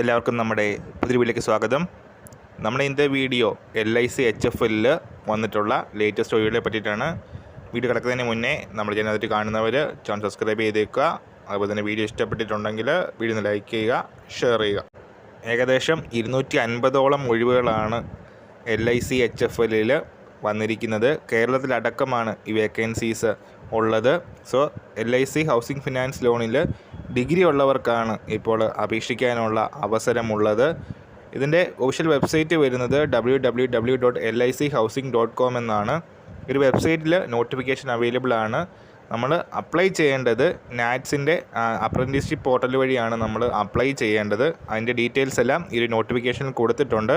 എല്ലാവർക്കും നമ്മുടെ പുതിയ വീട്ടിലേക്ക് സ്വാഗതം. നമ്മുടെ ഇന്നത്തെ video L I C H F എല്ലിൽ വന്നിട്ടുള്ള ലേറ്റസ്റ്റ് ഒഴിവുകളെ പറ്റിയിട്ടാണ്. വീഡിയോ കിടക്കുന്നതിന് മുന്നേ നമ്മൾ ചാനൽ കാണുന്നവർ ചാനൽ സബ്സ്ക്രൈബ് ചെയ്തേക്കുക. അതുപോലെ തന്നെ വീഡിയോ ഇഷ്ടപ്പെട്ടിട്ടുണ്ടെങ്കിൽ വീഡിയോ ലൈക്ക് ചെയ്യുക ഷെയർ ചെയ്യുക. ഏകദേശം ഇരുന്നൂറ്റി അൻപതോളം ഒഴിവുകളാണ് L I C H F എല്ലിൽ വന്നിരിക്കുന്നത്. കേരളത്തിലടക്കമാണ് ഈ വേക്കൻസീസ് ഉള്ളത്. So L I C housing finance ലോണിൽ ഡിഗ്രി ഉള്ളവർക്കാണ് ഇപ്പോൾ അപേക്ഷിക്കാനുള്ള അവസരമുള്ളത്. ഇതിന്റെ ഒഫീഷ്യൽ വെബ്സൈറ്റ് വരുന്നത് W W W dot L I C housing dot com എന്നാണ്. ഒരു വെബ്സൈറ്റിൽ നോട്ടിഫിക്കേഷൻ അവൈലബിൾ ആണ്. നമ്മൾ അപ്ലൈ ചെയ്യേണ്ടത് നാറ്റ്സിന്റെ അപ്രന്റീസ്ഷിപ്പ് പോർട്ടൽ വഴിയാണ് നമ്മൾ അപ്ലൈ ചെയ്യേണ്ടത്. അതിന്റെ ഡീറ്റെയിൽസ് എല്ലാം ഈ ഒരു നോട്ടിഫിക്കേഷനിൽ കൊടുത്തിട്ടുണ്ട്.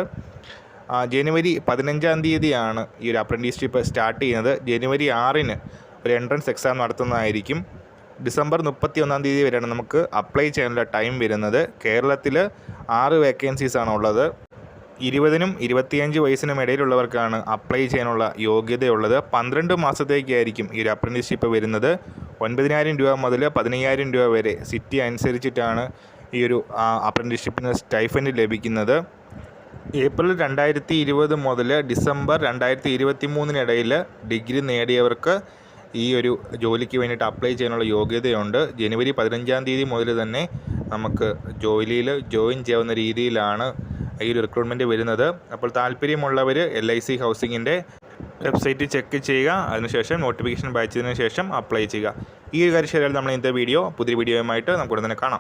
ജനുവരി പതിനഞ്ചാം തീയതിയാണ് ഈ ഒരു അപ്രന്റീസ്ഷിപ്പ് സ്റ്റാർട്ട് ചെയ്യുന്നത്. ജനുവരി ആറിന് ഒരു എൻട്രൻസ് എക്സാം നടത്തുന്നതായിരിക്കും. ഡിസംബർ മുപ്പത്തി ഒന്നാം തീയതി വരെയാണ് നമുക്ക് അപ്ലൈ ചെയ്യാനുള്ള ടൈം വരുന്നത്. കേരളത്തിൽ ആറ് വേക്കൻസീസ് ആണ് ഉള്ളത്. ഇരുപതിനും ഇരുപത്തിയഞ്ച് വയസ്സിനും ഇടയിലുള്ളവർക്കാണ് അപ്ലൈ ചെയ്യാനുള്ള യോഗ്യതയുള്ളത്. പന്ത്രണ്ട് മാസത്തേക്കായിരിക്കും ഈ ഒരു അപ്രന്റീസ്ഷിപ്പ് വരുന്നത്. ഒൻപതിനായിരം രൂപ മുതൽ പതിനയ്യായിരം രൂപ വരെ സിറ്റി അനുസരിച്ചിട്ടാണ് ഈ ഒരു അപ്രന്റീസ്ഷിപ്പിന് സ്റ്റൈഫൻഡ് ലഭിക്കുന്നത്. ഏപ്രിൽ രണ്ടായിരത്തി ഇരുപത് മുതൽ ഡിസംബർ രണ്ടായിരത്തി ഇരുപത്തി മൂന്നിനിടയിൽ ഡിഗ്രി നേടിയവർക്ക് ഈ ഒരു ജോലിക്ക് വേണ്ടിയിട്ട് അപ്ലൈ ചെയ്യാനുള്ള യോഗ്യതയുണ്ട്. ജനുവരി പതിനഞ്ചാം തീയതി മുതൽ തന്നെ നമുക്ക് ജോലിയിൽ ജോയിൻ ചെയ്യാവുന്ന രീതിയിലാണ് ഈ ഒരു റിക്രൂട്ട്മെന്റ് വരുന്നത്. അപ്പോൾ താല്പര്യമുള്ളവർ എൽ ഐ സി ഹൗസിങ്ങിന്റെ വെബ്സൈറ്റ് ചെക്ക് ചെയ്യുക. അതിനുശേഷം നോട്ടിഫിക്കേഷൻ വായിച്ചതിന് ശേഷം അപ്ലൈ ചെയ്യുക. ഈ ഒരു കാര്യം ശരിയാൽ നമ്മൾ ഇന്നത്തെ വീഡിയോ പുതിയ വീഡിയോയുമായിട്ട് നമുക്ക് ഉടനെ കാണാം.